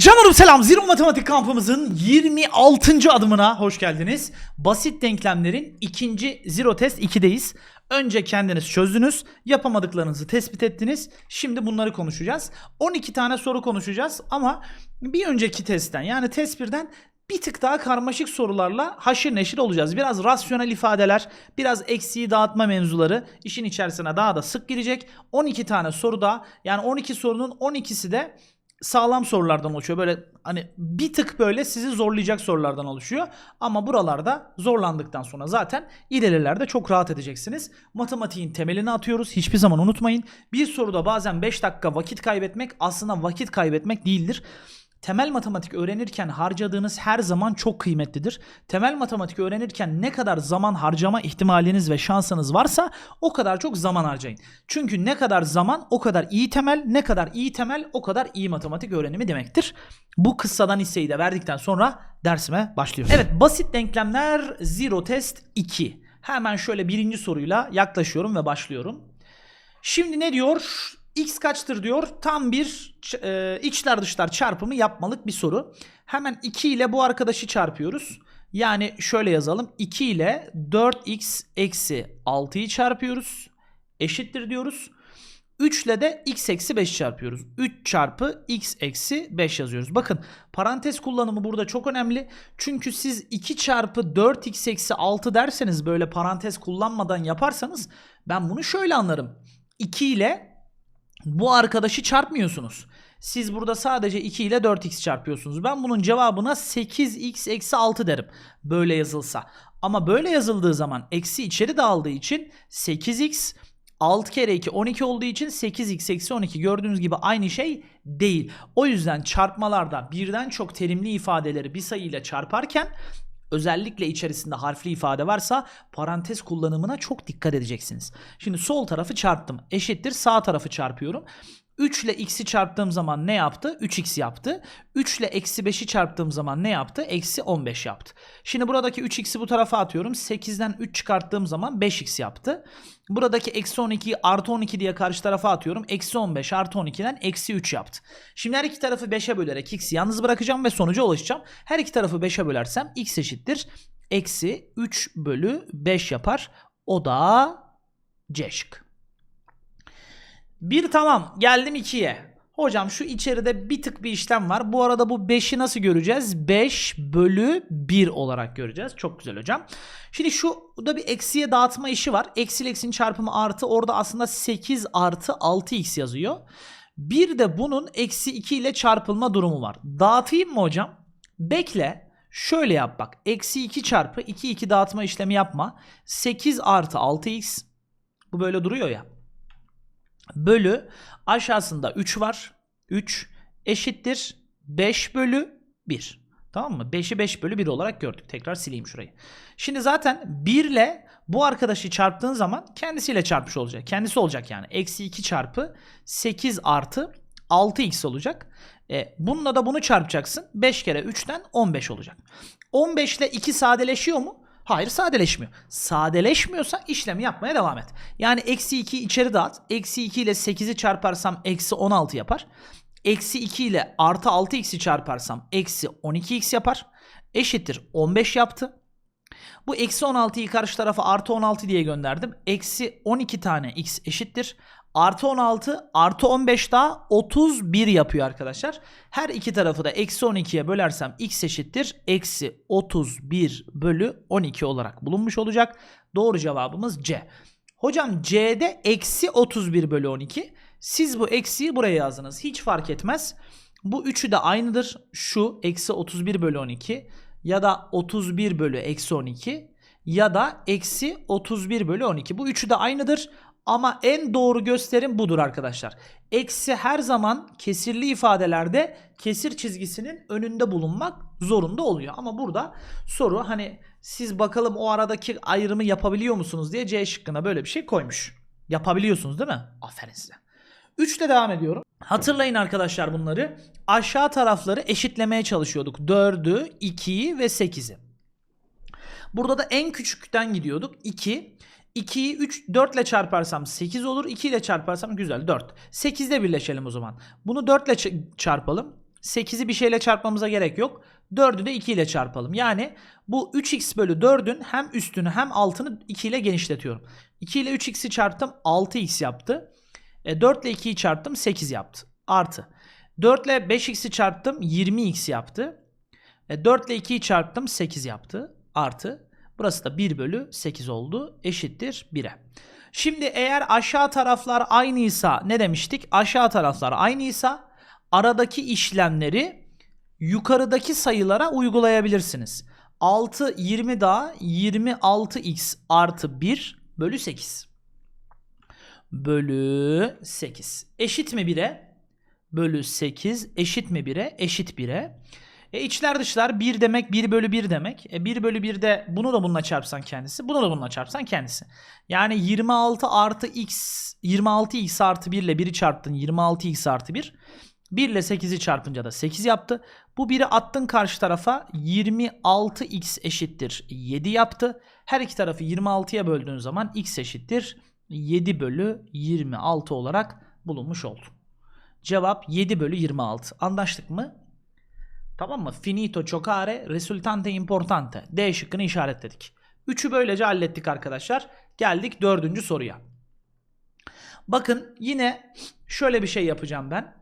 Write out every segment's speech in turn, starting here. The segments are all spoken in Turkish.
Canlarım selam. Zero Matematik kampımızın 26. adımına hoş geldiniz. Basit denklemlerin ikinci Zero Test 2'deyiz. Önce kendiniz çözdünüz, yapamadıklarınızı tespit ettiniz. Şimdi bunları konuşacağız. 12 tane soru konuşacağız ama bir önceki testten yani test 1'den bir tık daha karmaşık sorularla haşır neşir olacağız. Biraz rasyonel ifadeler, biraz eksiği dağıtma mevzuları işin içerisine daha da sık girecek. 12 tane soru da yani 12 sorunun 12'si de sağlam sorulardan oluşuyor. Böyle hani bir tık böyle sizi zorlayacak sorulardan oluşuyor. Ama buralarda zorlandıktan sonra zaten ilerilerde çok rahat edeceksiniz. Matematiğin temelini atıyoruz. Hiçbir zaman unutmayın. Bir soruda bazen 5 dakika vakit kaybetmek aslında vakit kaybetmek değildir. Temel matematik öğrenirken harcadığınız her zaman çok kıymetlidir. Temel matematik öğrenirken ne kadar zaman harcama ihtimaliniz ve şansınız varsa o kadar çok zaman harcayın. Çünkü ne kadar zaman o kadar iyi temel, ne kadar iyi temel o kadar iyi matematik öğrenimi demektir. Bu kıssadan hisseyi de verdikten sonra dersime başlıyorum. Evet basit denklemler zero test 2. Hemen şöyle birinci soruyla yaklaşıyorum ve başlıyorum. Şimdi ne diyor? X kaçtır diyor. Tam bir e, içler dışlar çarpımı yapmalık bir soru. Hemen 2 ile bu arkadaşı çarpıyoruz. Yani şöyle yazalım. 2 ile 4x eksi 6'yı çarpıyoruz. Eşittir diyoruz. 3 ile de x eksi 5 çarpıyoruz. 3 çarpı x eksi 5 yazıyoruz. Bakın parantez kullanımı burada çok önemli. Çünkü siz 2 çarpı 4x eksi 6 derseniz böyle parantez kullanmadan yaparsanız ben bunu şöyle anlarım. 2 ile bu arkadaşı çarpmıyorsunuz. Siz burada sadece 2 ile 4x çarpıyorsunuz. Ben bunun cevabına 8x eksi 6 derim. Böyle yazılsa. Ama böyle yazıldığı zaman eksi içeri dağıldığı için 8x 6 kere 2 12 olduğu için 8x eksi 12 gördüğünüz gibi aynı şey değil. O yüzden çarpmalarda birden çok terimli ifadeleri bir sayı ile çarparken özellikle içerisinde harfli ifade varsa parantez kullanımına çok dikkat edeceksiniz. Şimdi sol tarafı çarptım. Eşittir sağ tarafı çarpıyorum. 3 ile x'i çarptığım zaman ne yaptı? 3x yaptı. 3 ile eksi 5'i çarptığım zaman ne yaptı? Eksi 15 yaptı. Şimdi buradaki 3x'i bu tarafa atıyorum. 8'den 3 çıkarttığım zaman 5x yaptı. Buradaki eksi 12'yi artı 12 diye karşı tarafa atıyorum. Eksi 15 artı 12'den eksi 3 yaptı. Şimdi her iki tarafı 5'e bölerek x'i yalnız bırakacağım ve sonuca ulaşacağım. Her iki tarafı 5'e bölersem x eşittir. Eksi 3 bölü 5 yapar. O da C şıkkı. Bir tamam geldim 2'ye. Hocam şu içeride bir tık bir işlem var. Bu arada bu 5'i nasıl göreceğiz? 5 bölü 1 olarak göreceğiz. Çok güzel hocam. Şimdi şu da bir eksiye dağıtma işi var. Eksi ile eksinin çarpımı artı. Orada aslında 8 artı 6x yazıyor. Bir de bunun eksi 2 ile çarpılma durumu var. Dağıtayım mı hocam? Bekle. Şöyle yap bak. Eksi 2 çarpı 2 2 dağıtma işlemi yapma. 8 artı 6x. Bu böyle duruyor ya bölü aşağısında 3 var. 3 eşittir 5 bölü 1. Tamam mı? 5'i 5 bölü 1 olarak gördük. Tekrar sileyim şurayı. Şimdi zaten 1 ile bu arkadaşı çarptığın zaman kendisiyle çarpmış olacak. Kendisi olacak yani. Eksi 2 çarpı 8 artı 6x olacak. E, bununla da bunu çarpacaksın. 5 kere 3'ten 15 olacak. 15 ile 2 sadeleşiyor mu? Hayır sadeleşmiyor. Sadeleşmiyorsa işlemi yapmaya devam et. Yani eksi 2 içeri dağıt. Eksi 2 ile 8'i çarparsam eksi 16 yapar. Eksi 2 ile artı 6x'i çarparsam eksi 12x yapar. Eşittir 15 yaptı. Bu eksi 16'yı karşı tarafa artı 16 diye gönderdim. Eksi 12 tane x eşittir. Artı 16 artı 15 daha 31 yapıyor arkadaşlar. Her iki tarafı da eksi 12'ye bölersem x eşittir. Eksi 31 bölü 12 olarak bulunmuş olacak. Doğru cevabımız C. Hocam C'de eksi 31 bölü 12. Siz bu eksiyi buraya yazdınız. Hiç fark etmez. Bu üçü de aynıdır. Şu eksi 31 bölü 12 ya da 31 bölü eksi 12 ya da eksi 31 bölü 12. Bu üçü de aynıdır. Ama en doğru gösterim budur arkadaşlar. Eksi her zaman kesirli ifadelerde kesir çizgisinin önünde bulunmak zorunda oluyor. Ama burada soru hani siz bakalım o aradaki ayrımı yapabiliyor musunuz diye C şıkkına böyle bir şey koymuş. Yapabiliyorsunuz değil mi? Aferin size. 3 ile devam ediyorum. Hatırlayın arkadaşlar bunları. Aşağı tarafları eşitlemeye çalışıyorduk. 4'ü, 2'yi ve 8'i. Burada da en küçükten gidiyorduk. 2. 2'yi 3 4 ile çarparsam 8 olur. 2 ile çarparsam güzel 4. 8'de birleşelim o zaman. Bunu 4 ile çarpalım. 8'i bir şeyle çarpmamıza gerek yok. 4'ü de 2 ile çarpalım. Yani bu 3x bölü 4'ün hem üstünü hem altını 2 ile genişletiyorum. 2 ile 3x'i çarptım 6x yaptı. E, 4 ile 2'yi çarptım 8 yaptı. Artı. 4 ile 5x'i çarptım 20x yaptı. E, 4 ile 2'yi çarptım 8 yaptı. Artı. Burası da 1 bölü 8 oldu. Eşittir 1'e. Şimdi eğer aşağı taraflar aynıysa ne demiştik? Aşağı taraflar aynıysa aradaki işlemleri yukarıdaki sayılara uygulayabilirsiniz. 6 20 daha 26x artı 1 bölü 8. Bölü 8. Eşit mi 1'e? Bölü 8 eşit mi 1'e? Eşit 1'e. E içler dışlar 1 demek 1 bölü 1 demek. E 1 bölü 1 de bunu da bununla çarpsan kendisi. Bunu da bununla çarpsan kendisi. Yani 26 artı x 26x artı 1 ile 1'i çarptın 26x artı 1. 1 ile 8'i çarpınca da 8 yaptı. Bu 1'i attın karşı tarafa 26x eşittir 7 yaptı. Her iki tarafı 26'ya böldüğün zaman x eşittir 7 bölü 26 olarak bulunmuş oldu. Cevap 7 bölü 26. Anlaştık mı? Tamam mı? Finito giocare risultante importante. D şıkkını işaretledik. 3'ü böylece hallettik arkadaşlar. Geldik dördüncü soruya. Bakın yine şöyle bir şey yapacağım ben.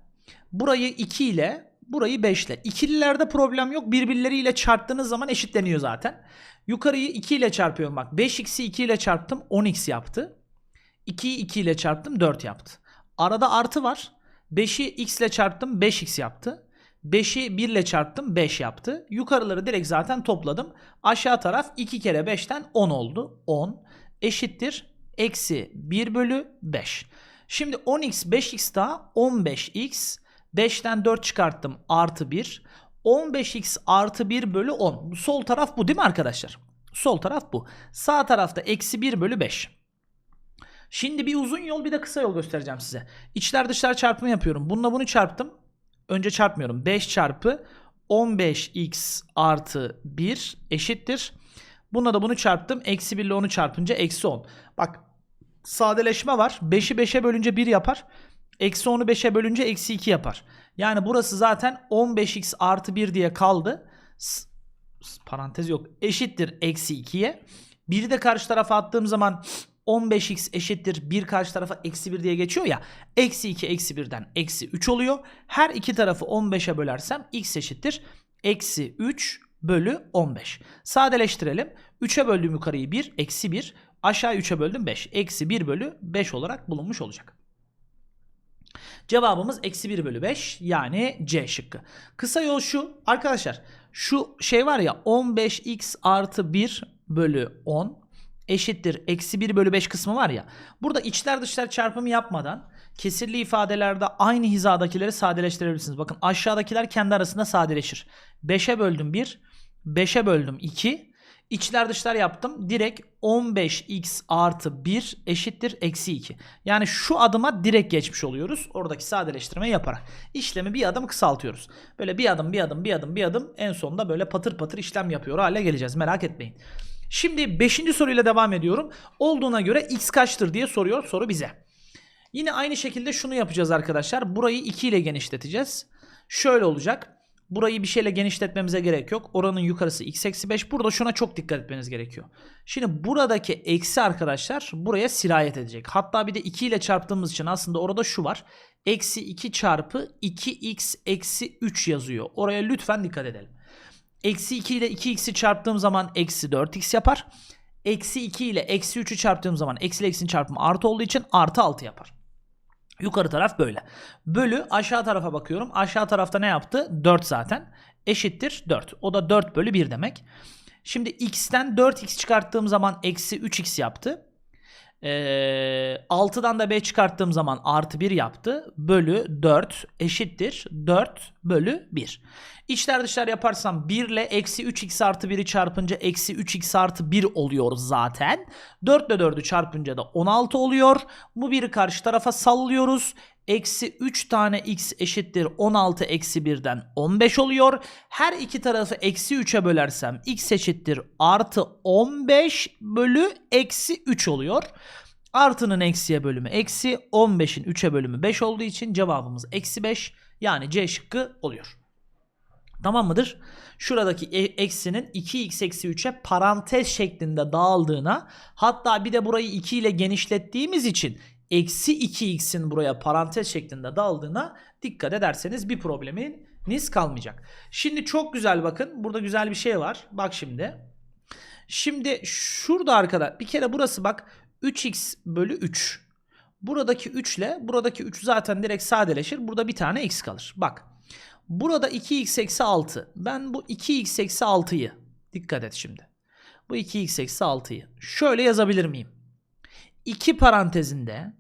Burayı 2 ile burayı 5 ile. İkililerde problem yok. Birbirleriyle çarptığınız zaman eşitleniyor zaten. Yukarıyı 2 ile çarpıyorum bak. 5x'i 2 ile çarptım 10x yaptı. 2'yi 2 ile çarptım 4 yaptı. Arada artı var. 5'i x ile çarptım 5x yaptı. 5'i 1 ile çarptım 5 yaptı. Yukarıları direkt zaten topladım. Aşağı taraf 2 kere 5'ten 10 oldu. 10 eşittir. Eksi 1 bölü 5. Şimdi 10x 5x daha 15x. 5'ten 4 çıkarttım artı 1. 15x artı 1 bölü 10. Sol taraf bu değil mi arkadaşlar? Sol taraf bu. Sağ tarafta eksi 1 bölü 5. Şimdi bir uzun yol bir de kısa yol göstereceğim size. İçler dışlar çarpımı yapıyorum. Bununla bunu çarptım. Önce çarpmıyorum. 5 çarpı 15x artı 1 eşittir. Bununla da bunu çarptım. Eksi 1 ile 10'u çarpınca eksi 10. Bak sadeleşme var. 5'i 5'e bölünce 1 yapar. Eksi 10'u 5'e bölünce eksi 2 yapar. Yani burası zaten 15x artı 1 diye kaldı. S- parantez yok. Eşittir eksi 2'ye. 1'i de karşı tarafa attığım zaman 15x eşittir 1 karşı tarafa eksi 1 diye geçiyor ya. Eksi 2 eksi 1'den eksi 3 oluyor. Her iki tarafı 15'e bölersem x eşittir. Eksi 3 bölü 15. Sadeleştirelim. 3'e böldüm yukarıyı 1. Eksi 1. Aşağı 3'e böldüm 5. Eksi 1 bölü 5 olarak bulunmuş olacak. Cevabımız eksi 1 bölü 5 yani C şıkkı. Kısa yol şu arkadaşlar şu şey var ya 15x artı 1 bölü 10 eşittir eksi 1 bölü 5 kısmı var ya. Burada içler dışlar çarpımı yapmadan kesirli ifadelerde aynı hizadakileri sadeleştirebilirsiniz. Bakın aşağıdakiler kendi arasında sadeleşir. 5'e böldüm 1, 5'e böldüm 2. İçler dışlar yaptım. Direkt 15x artı 1 eşittir eksi 2. Yani şu adıma direkt geçmiş oluyoruz. Oradaki sadeleştirme yaparak. İşlemi bir adım kısaltıyoruz. Böyle bir adım bir adım bir adım bir adım en sonunda böyle patır patır işlem yapıyor hale geleceğiz. Merak etmeyin. Şimdi 5. soruyla devam ediyorum. Olduğuna göre x kaçtır diye soruyor soru bize. Yine aynı şekilde şunu yapacağız arkadaşlar. Burayı 2 ile genişleteceğiz. Şöyle olacak. Burayı bir şeyle genişletmemize gerek yok. Oranın yukarısı x eksi 5. Burada şuna çok dikkat etmeniz gerekiyor. Şimdi buradaki eksi arkadaşlar buraya sirayet edecek. Hatta bir de 2 ile çarptığımız için aslında orada şu var. Eksi 2 çarpı 2x eksi 3 yazıyor. Oraya lütfen dikkat edelim. Eksi 2 ile 2x'i çarptığım zaman eksi 4x yapar. Eksi 2 ile eksi 3'ü çarptığım zaman eksi ile x'in çarpımı artı olduğu için artı 6 yapar. Yukarı taraf böyle. Bölü aşağı tarafa bakıyorum. Aşağı tarafta ne yaptı? 4 zaten. Eşittir 4. O da 4 bölü 1 demek. Şimdi x'ten 4x çıkarttığım zaman eksi 3x yaptı. Ee, 6'dan da b çıkarttığım zaman artı 1 yaptı. Bölü 4 eşittir 4 bölü 1. İçler dışlar yaparsam 1 ile eksi 3x artı 1'i çarpınca eksi 3x artı 1 oluyor zaten. 4 ile 4'ü çarpınca da 16 oluyor. Bu biri karşı tarafa sallıyoruz. Eksi 3 tane x eşittir 16 eksi 1'den 15 oluyor. Her iki tarafı eksi 3'e bölersem x eşittir artı 15 bölü eksi 3 oluyor. Artının eksiye bölümü eksi 15'in 3'e bölümü 5 olduğu için cevabımız eksi 5 yani C şıkkı oluyor. Tamam mıdır? Şuradaki e- eksinin 2x eksi 3'e parantez şeklinde dağıldığına hatta bir de burayı 2 ile genişlettiğimiz için eksi 2x'in buraya parantez şeklinde dağıldığına dikkat ederseniz bir probleminiz kalmayacak. Şimdi çok güzel bakın. Burada güzel bir şey var. Bak şimdi. Şimdi şurada arkadaşlar bir kere burası bak 3x bölü 3. Buradaki 3 ile buradaki 3 zaten direkt sadeleşir. Burada bir tane x kalır. Bak. Burada 2x eksi 6. Ben bu 2x eksi 6'yı dikkat et şimdi. Bu 2x eksi 6'yı şöyle yazabilir miyim? 2 parantezinde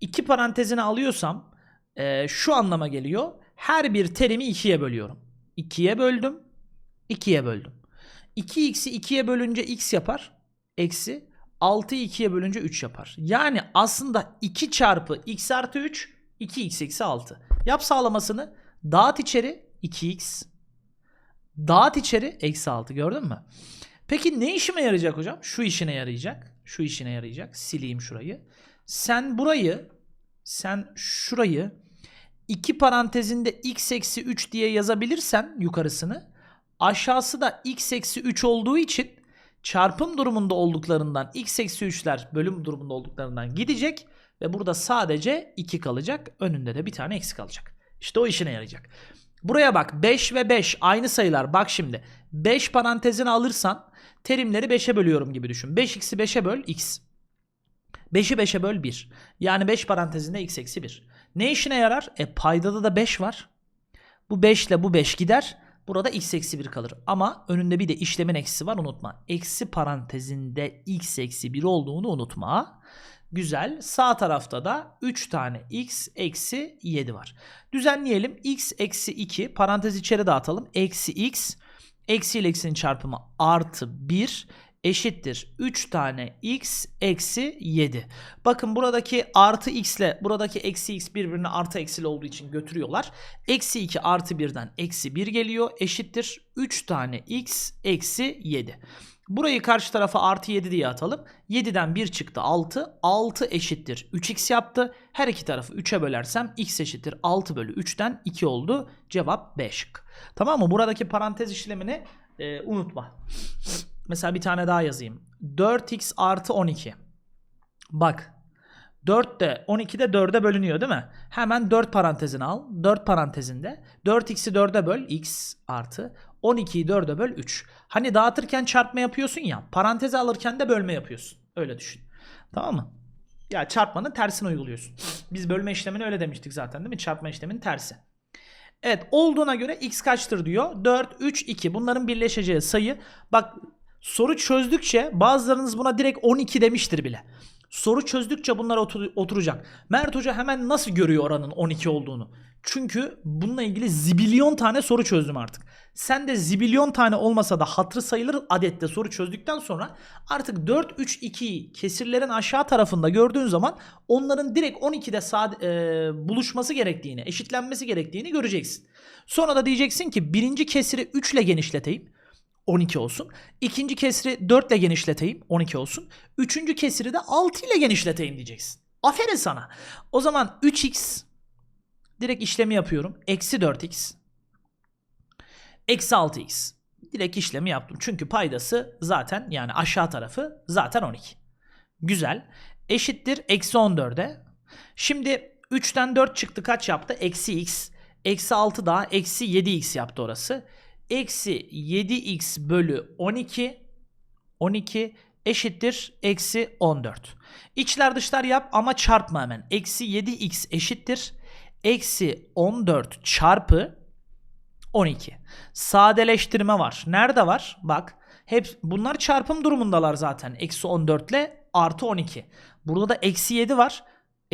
2 parantezini alıyorsam e, şu anlama geliyor. Her bir terimi 2'ye bölüyorum. 2'ye böldüm. 2'ye böldüm. 2x'i 2'ye bölünce x yapar. Eksi 6'yı 2'ye bölünce 3 yapar. Yani aslında 2 çarpı x artı 3 2x eksi 6. Yap sağlamasını. Dağıt içeri 2x. Dağıt içeri eksi 6 gördün mü? Peki ne işime yarayacak hocam? Şu işine yarayacak. Şu işine yarayacak. Sileyim şurayı. Sen burayı sen şurayı 2 parantezinde x eksi 3 diye yazabilirsen yukarısını aşağısı da x eksi 3 olduğu için çarpım durumunda olduklarından x eksi 3'ler bölüm durumunda olduklarından gidecek ve burada sadece 2 kalacak. Önünde de bir tane eksi kalacak. İşte o işine yarayacak. Buraya bak 5 ve 5 aynı sayılar. Bak şimdi 5 parantezini alırsan terimleri 5'e bölüyorum gibi düşün. 5x'i 5'e böl x. 5'i 5'e böl 1. Yani 5 parantezinde x eksi 1. Ne işine yarar? E paydada da 5 var. Bu 5 ile bu 5 gider. Burada x eksi 1 kalır. Ama önünde bir de işlemin eksisi var unutma. Eksi parantezinde x eksi 1 olduğunu unutma. Güzel. Sağ tarafta da 3 tane x eksi 7 var. Düzenleyelim. x eksi 2 parantez içeri dağıtalım. Eksi x eksi ile eksinin çarpımı artı 1 eşittir 3 tane x eksi 7. Bakın buradaki artı x ile buradaki eksi x birbirine artı eksiyle olduğu için götürüyorlar. Eksi 2 artı 1'den eksi 1 geliyor eşittir 3 tane x eksi 7. Burayı karşı tarafa artı 7 diye atalım. 7'den 1 çıktı 6. 6 eşittir 3x yaptı. Her iki tarafı 3'e bölersem x eşittir 6 bölü 3'ten 2 oldu. Cevap B şık. Tamam mı? Buradaki parantez işlemini e, unutma. Mesela bir tane daha yazayım. 4x artı 12. Bak 4 de 12 de 4'e bölünüyor değil mi? Hemen 4 parantezini al. 4 parantezinde 4x'i 4'e böl x artı 12'yi 4'e böl 3. Hani dağıtırken çarpma yapıyorsun ya paranteze alırken de bölme yapıyorsun. Öyle düşün. Tamam mı? Ya çarpmanın tersini uyguluyorsun. Biz bölme işlemini öyle demiştik zaten değil mi? Çarpma işleminin tersi. Evet olduğuna göre x kaçtır diyor. 4, 3, 2 bunların birleşeceği sayı. Bak soru çözdükçe bazılarınız buna direkt 12 demiştir bile. Soru çözdükçe bunlar otur- oturacak. Mert Hoca hemen nasıl görüyor oranın 12 olduğunu? Çünkü bununla ilgili zibilyon tane soru çözdüm artık. Sen de zibilyon tane olmasa da hatırı sayılır adette soru çözdükten sonra artık 4, 3, 2'yi kesirlerin aşağı tarafında gördüğün zaman onların direkt 12'de sade, e, buluşması gerektiğini, eşitlenmesi gerektiğini göreceksin. Sonra da diyeceksin ki birinci kesiri 3 ile genişleteyim. 12 olsun. İkinci kesri 4 ile genişleteyim 12 olsun. Üçüncü kesiri de 6 ile genişleteyim diyeceksin. Aferin sana. O zaman 3x direkt işlemi yapıyorum. Eksi 4x. Eksi 6x. Direkt işlemi yaptım. Çünkü paydası zaten yani aşağı tarafı zaten 12. Güzel. Eşittir eksi 14'e. Şimdi 3'ten 4 çıktı kaç yaptı? Eksi x. Eksi 6 daha eksi 7x yaptı orası eksi 7x bölü 12 12 eşittir eksi 14. İçler dışlar yap ama çarpma hemen. Eksi 7x eşittir eksi 14 çarpı 12. Sadeleştirme var. Nerede var? Bak hep bunlar çarpım durumundalar zaten. Eksi 14 ile artı 12. Burada da eksi 7 var.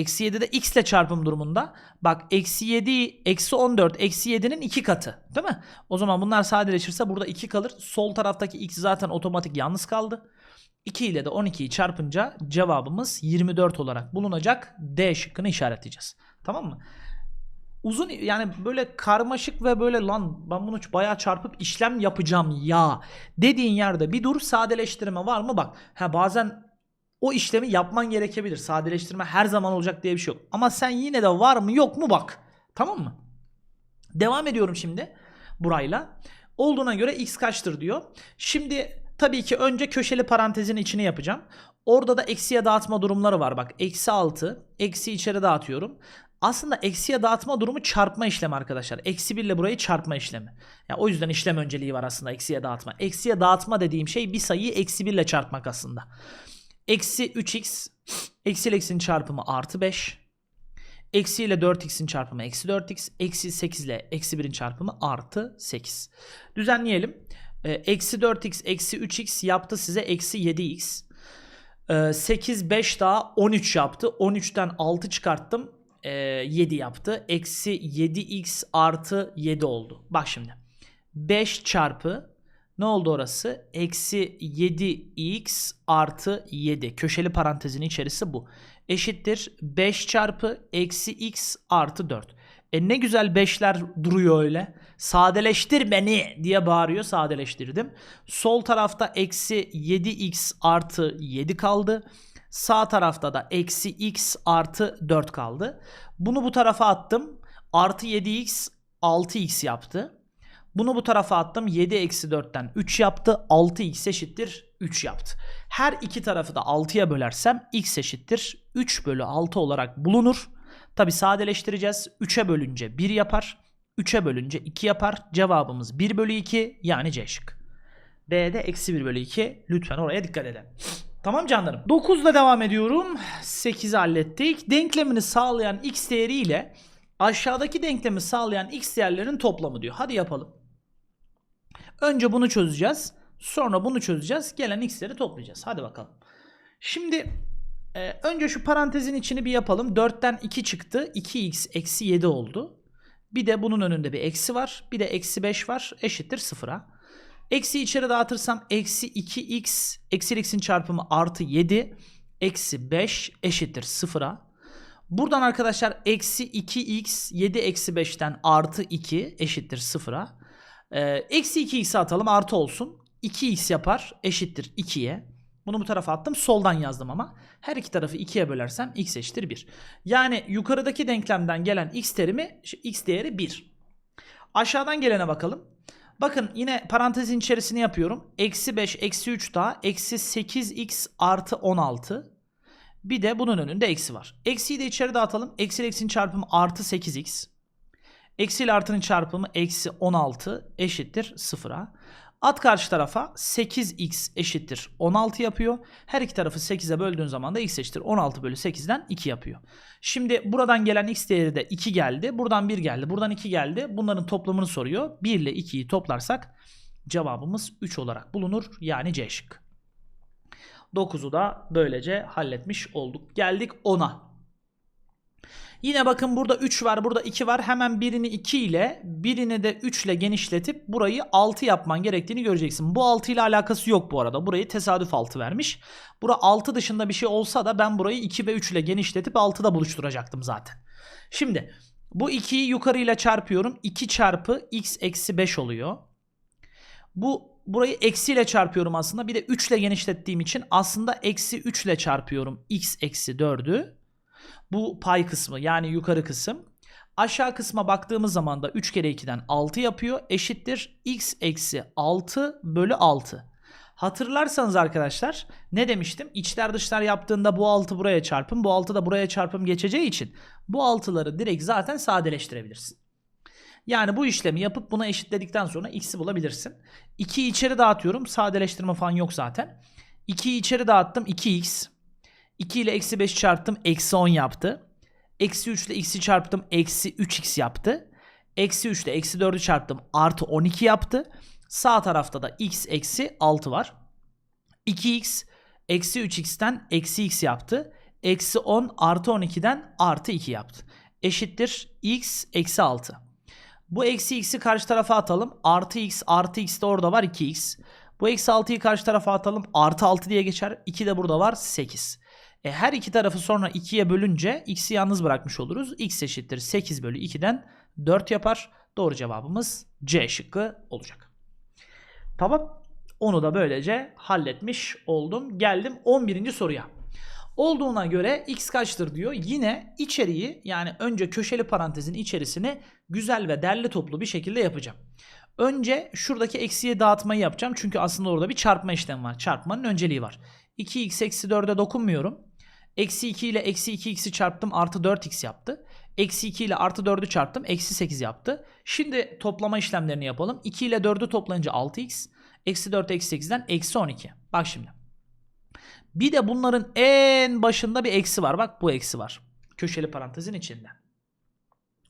Eksi 7 de x ile çarpım durumunda. Bak eksi 7, eksi 14, eksi 7'nin 2 katı. Değil mi? O zaman bunlar sadeleşirse burada 2 kalır. Sol taraftaki x zaten otomatik yalnız kaldı. 2 ile de 12'yi çarpınca cevabımız 24 olarak bulunacak. D şıkkını işaretleyeceğiz. Tamam mı? Uzun yani böyle karmaşık ve böyle lan ben bunu bayağı çarpıp işlem yapacağım ya dediğin yerde bir dur sadeleştirme var mı bak. Ha bazen o işlemi yapman gerekebilir. Sadeleştirme her zaman olacak diye bir şey yok. Ama sen yine de var mı yok mu bak. Tamam mı? Devam ediyorum şimdi. burayla. Olduğuna göre x kaçtır diyor. Şimdi tabii ki önce köşeli parantezin içine yapacağım. Orada da eksiye dağıtma durumları var. Bak eksi 6 eksi içeri dağıtıyorum. Aslında eksiye dağıtma durumu çarpma işlemi arkadaşlar. Eksi 1 ile burayı çarpma işlemi. Ya o yüzden işlem önceliği var aslında eksiye dağıtma. Eksiye dağıtma dediğim şey bir sayıyı eksi 1 ile çarpmak aslında. Eksi 3x eksi ile x'in çarpımı artı 5. Eksi ile 4x'in çarpımı eksi 4x. Eksi 8 ile eksi 1'in çarpımı artı 8. Düzenleyelim. Ee, Eksi 4x eksi 3x yaptı size eksi 7x. Ee, 8 5 daha 13 yaptı. 13'ten 6 çıkarttım. Ee, 7 yaptı. Eksi 7x artı 7 oldu. Bak şimdi. 5 çarpı ne oldu orası? Eksi 7x artı 7. Köşeli parantezin içerisi bu. Eşittir 5 çarpı eksi x artı 4. E ne güzel 5'ler duruyor öyle. Sadeleştir beni diye bağırıyor. Sadeleştirdim. Sol tarafta eksi 7x artı 7 kaldı. Sağ tarafta da eksi x artı 4 kaldı. Bunu bu tarafa attım. Artı 7x 6x yaptı. Bunu bu tarafa attım. 7 eksi 4'ten 3 yaptı. 6x eşittir 3 yaptı. Her iki tarafı da 6'ya bölersem x eşittir 3 bölü 6 olarak bulunur. Tabi sadeleştireceğiz. 3'e bölünce 1 yapar. 3'e bölünce 2 yapar. Cevabımız 1 bölü 2 yani C şık. B'de eksi 1 bölü 2. Lütfen oraya dikkat edelim. Tamam canlarım. 9'da devam ediyorum. 8'i hallettik. Denklemini sağlayan x değeri ile aşağıdaki denklemi sağlayan x değerlerin toplamı diyor. Hadi yapalım. Önce bunu çözeceğiz. Sonra bunu çözeceğiz. Gelen x'leri toplayacağız. Hadi bakalım. Şimdi e, önce şu parantezin içini bir yapalım. 4'ten 2 çıktı. 2x eksi 7 oldu. Bir de bunun önünde bir eksi var. Bir de eksi 5 var. Eşittir 0'a. Eksi içeri dağıtırsam eksi 2x eksi x'in çarpımı artı 7 eksi 5 eşittir 0'a. Buradan arkadaşlar eksi 2x 7 eksi 5'ten artı 2 eşittir 0'a. Ee, eksi 2x'i atalım artı olsun. 2x yapar eşittir 2'ye. Bunu bu tarafa attım. Soldan yazdım ama. Her iki tarafı 2'ye bölersem x eşittir 1. Yani yukarıdaki denklemden gelen x terimi x değeri 1. Aşağıdan gelene bakalım. Bakın yine parantezin içerisini yapıyorum. Eksi 5 eksi 3 daha eksi 8x artı 16. Bir de bunun önünde eksi var. Eksiyi de içeri dağıtalım. Eksi eksinin çarpımı artı 8x. Eksi ile artının çarpımı eksi 16 eşittir 0'a. At karşı tarafa 8x eşittir 16 yapıyor. Her iki tarafı 8'e böldüğün zaman da x eşittir 16 bölü 8'den 2 yapıyor. Şimdi buradan gelen x değeri de 2 geldi. Buradan 1 geldi. Buradan 2 geldi. Bunların toplamını soruyor. 1 ile 2'yi toplarsak cevabımız 3 olarak bulunur. Yani C şık. 9'u da böylece halletmiş olduk. Geldik 10'a. Yine bakın burada 3 var burada 2 var. Hemen birini 2 ile birini de 3 ile genişletip burayı 6 yapman gerektiğini göreceksin. Bu 6 ile alakası yok bu arada. Burayı tesadüf 6 vermiş. Bura 6 dışında bir şey olsa da ben burayı 2 ve 3 ile genişletip 6'da buluşturacaktım zaten. Şimdi bu 2'yi yukarıyla çarpıyorum. 2 çarpı x eksi 5 oluyor. Bu burayı eksiyle çarpıyorum aslında. Bir de 3 ile genişlettiğim için aslında eksi 3 ile çarpıyorum x eksi 4'ü. Bu pay kısmı yani yukarı kısım. Aşağı kısma baktığımız zaman da 3 kere 2'den 6 yapıyor. Eşittir x eksi 6 bölü 6. Hatırlarsanız arkadaşlar ne demiştim? İçler dışlar yaptığında bu 6 buraya çarpım bu 6 da buraya çarpım geçeceği için bu 6'ları direkt zaten sadeleştirebilirsin. Yani bu işlemi yapıp buna eşitledikten sonra x'i bulabilirsin. 2'yi içeri dağıtıyorum. Sadeleştirme falan yok zaten. 2'yi içeri dağıttım. 2x 2 ile eksi 5 çarptım. Eksi 10 yaptı. Eksi 3 ile x'i çarptım. Eksi 3x yaptı. Eksi 3 ile eksi 4'ü çarptım. Artı 12 yaptı. Sağ tarafta da x eksi 6 var. 2x eksi 3x'ten eksi x yaptı. Eksi 10 artı 12'den artı 2 yaptı. Eşittir x eksi 6. Bu eksi x'i karşı tarafa atalım. Artı x artı x de orada var 2x. Bu eksi 6'yı karşı tarafa atalım. Artı 6 diye geçer. 2 de burada var 8. E, her iki tarafı sonra 2'ye bölünce x'i yalnız bırakmış oluruz. x eşittir 8 bölü 2'den 4 yapar. Doğru cevabımız C şıkkı olacak. Tamam. Onu da böylece halletmiş oldum. Geldim 11. soruya. Olduğuna göre x kaçtır diyor. Yine içeriği yani önce köşeli parantezin içerisini güzel ve derli toplu bir şekilde yapacağım. Önce şuradaki eksiye dağıtmayı yapacağım. Çünkü aslında orada bir çarpma işlemi var. Çarpmanın önceliği var. 2x eksi 4'e dokunmuyorum. Eksi 2 ile eksi 2x'i çarptım artı 4x yaptı. Eksi 2 ile artı 4'ü çarptım eksi 8 yaptı. Şimdi toplama işlemlerini yapalım. 2 ile 4'ü toplayınca 6x. Eksi 4 eksi 8'den eksi 12. Bak şimdi. Bir de bunların en başında bir eksi var. Bak bu eksi var. Köşeli parantezin içinde.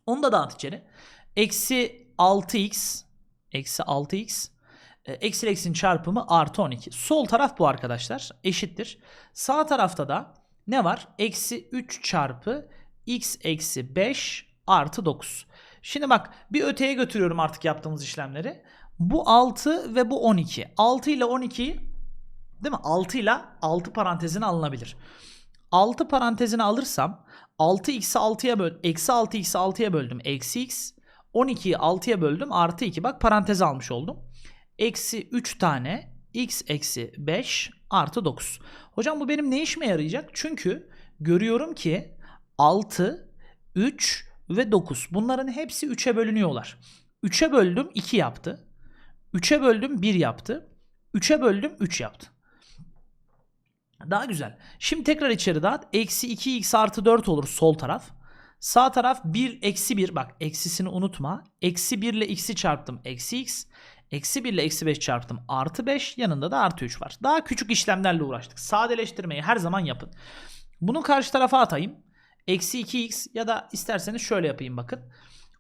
Onu da dağıt içeri. Eksi 6x. Eksi 6x. e, Eksi eksinin çarpımı artı 12. Sol taraf bu arkadaşlar. Eşittir. Sağ tarafta da ne var? Eksi 3 çarpı x eksi 5 artı 9. Şimdi bak bir öteye götürüyorum artık yaptığımız işlemleri. Bu 6 ve bu 12. 6 ile 12'yi değil mi? 6 ile 6 parantezine alınabilir. 6 parantezine alırsam 6x'i 6'ya böl eksi 6x'i 6'ya böldüm. Eksi x. 12'yi 6'ya böldüm. Artı 2. Bak parantez almış oldum. Eksi 3 tane x eksi 5 artı 9. Hocam bu benim ne işime yarayacak? Çünkü görüyorum ki 6, 3 ve 9. Bunların hepsi 3'e bölünüyorlar. 3'e böldüm 2 yaptı. 3'e böldüm 1 yaptı. 3'e böldüm 3 yaptı. Daha güzel. Şimdi tekrar içeri dağıt. Eksi 2x artı 4 olur sol taraf. Sağ taraf 1 eksi 1. Bak eksisini unutma. Eksi 1 ile x'i çarptım. Eksi x. Eksi 1 ile eksi 5 çarptım. Artı 5. Yanında da artı 3 var. Daha küçük işlemlerle uğraştık. Sadeleştirmeyi her zaman yapın. Bunu karşı tarafa atayım. Eksi 2x ya da isterseniz şöyle yapayım bakın.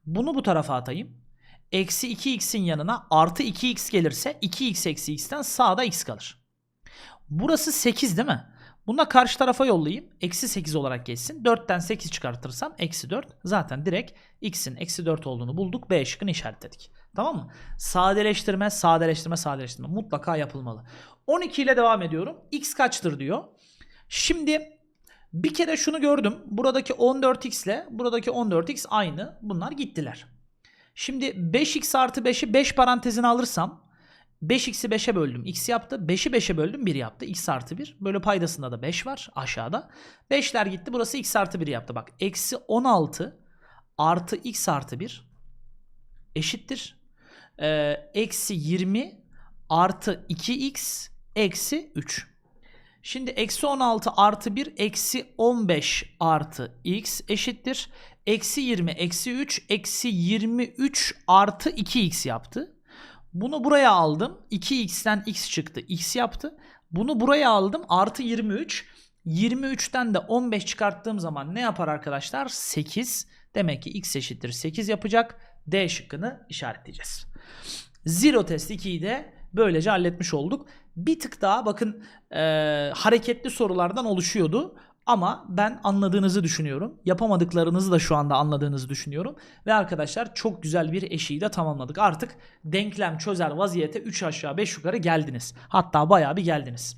Bunu bu tarafa atayım. Eksi 2x'in yanına artı 2x gelirse 2x eksi x'ten sağda x kalır. Burası 8 değil mi? Bunu karşı tarafa yollayayım. Eksi 8 olarak geçsin. 4'ten 8 çıkartırsam eksi 4. Zaten direkt x'in eksi 4 olduğunu bulduk. B şıkkını işaretledik. Tamam mı? Sadeleştirme, sadeleştirme, sadeleştirme. Mutlaka yapılmalı. 12 ile devam ediyorum. x kaçtır diyor. Şimdi bir kere şunu gördüm. Buradaki 14x ile buradaki 14x aynı. Bunlar gittiler. Şimdi 5x artı 5'i 5 parantezine alırsam 5x'i 5'e böldüm. x yaptı. 5'i 5'e böldüm. 1 yaptı. x artı 1. Böyle paydasında da 5 var aşağıda. 5'ler gitti. Burası x artı 1 yaptı. Bak eksi 16 artı x artı 1 eşittir. Ee, eksi 20 artı 2x eksi 3. Şimdi eksi 16 artı 1 eksi 15 artı x eşittir. Eksi 20 eksi 3 eksi 23 artı 2x yaptı. Bunu buraya aldım. 2x'ten x çıktı. x yaptı. Bunu buraya aldım. Artı 23. 23'ten de 15 çıkarttığım zaman ne yapar arkadaşlar? 8. Demek ki x eşittir 8 yapacak. D şıkkını işaretleyeceğiz. Zero test 2'yi de böylece halletmiş olduk. Bir tık daha bakın e, hareketli sorulardan oluşuyordu. Ama ben anladığınızı düşünüyorum. Yapamadıklarınızı da şu anda anladığınızı düşünüyorum. Ve arkadaşlar çok güzel bir eşiği de tamamladık. Artık denklem çözer vaziyete 3 aşağı 5 yukarı geldiniz. Hatta bayağı bir geldiniz.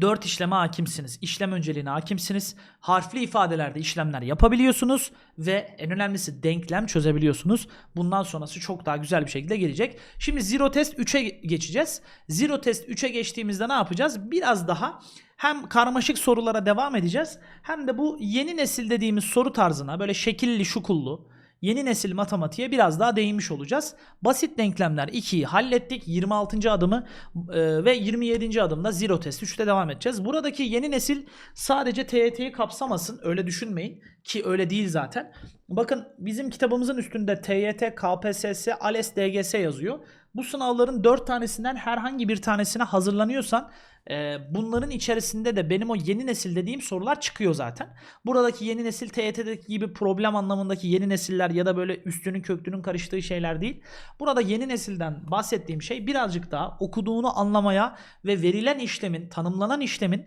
4 işleme hakimsiniz. İşlem önceliğine hakimsiniz. Harfli ifadelerde işlemler yapabiliyorsunuz ve en önemlisi denklem çözebiliyorsunuz. Bundan sonrası çok daha güzel bir şekilde gelecek. Şimdi zero test 3'e geçeceğiz. Zero test 3'e geçtiğimizde ne yapacağız? Biraz daha hem karmaşık sorulara devam edeceğiz hem de bu yeni nesil dediğimiz soru tarzına böyle şekilli şukullu yeni nesil matematiğe biraz daha değinmiş olacağız. Basit denklemler 2'yi hallettik. 26. adımı e, ve 27. adımda zero test 3'te devam edeceğiz. Buradaki yeni nesil sadece TYT'yi kapsamasın. Öyle düşünmeyin ki öyle değil zaten. Bakın bizim kitabımızın üstünde TYT, KPSS, ALES, DGS yazıyor. Bu sınavların 4 tanesinden herhangi bir tanesine hazırlanıyorsan e, bunların içerisinde de benim o yeni nesil dediğim sorular çıkıyor zaten. Buradaki yeni nesil TYT'deki gibi problem anlamındaki yeni nesiller ya da böyle üstünün köktünün karıştığı şeyler değil. Burada yeni nesilden bahsettiğim şey birazcık daha okuduğunu anlamaya ve verilen işlemin, tanımlanan işlemin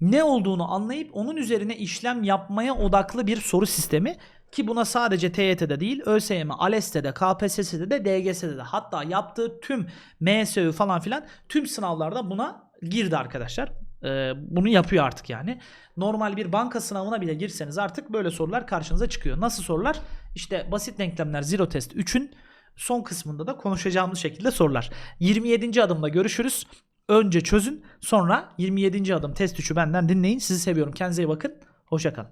ne olduğunu anlayıp onun üzerine işlem yapmaya odaklı bir soru sistemi ki buna sadece TYT'de değil ÖSYM, ALES'te de, KPSS'de de, DGS'de de hatta yaptığı tüm MSÜ falan filan tüm sınavlarda buna girdi arkadaşlar. Ee, bunu yapıyor artık yani. Normal bir banka sınavına bile girseniz artık böyle sorular karşınıza çıkıyor. Nasıl sorular? İşte basit denklemler Zero Test 3'ün son kısmında da konuşacağımız şekilde sorular. 27. adımda görüşürüz. Önce çözün sonra 27. adım test 3'ü benden dinleyin. Sizi seviyorum. Kendinize iyi bakın. Hoşçakalın.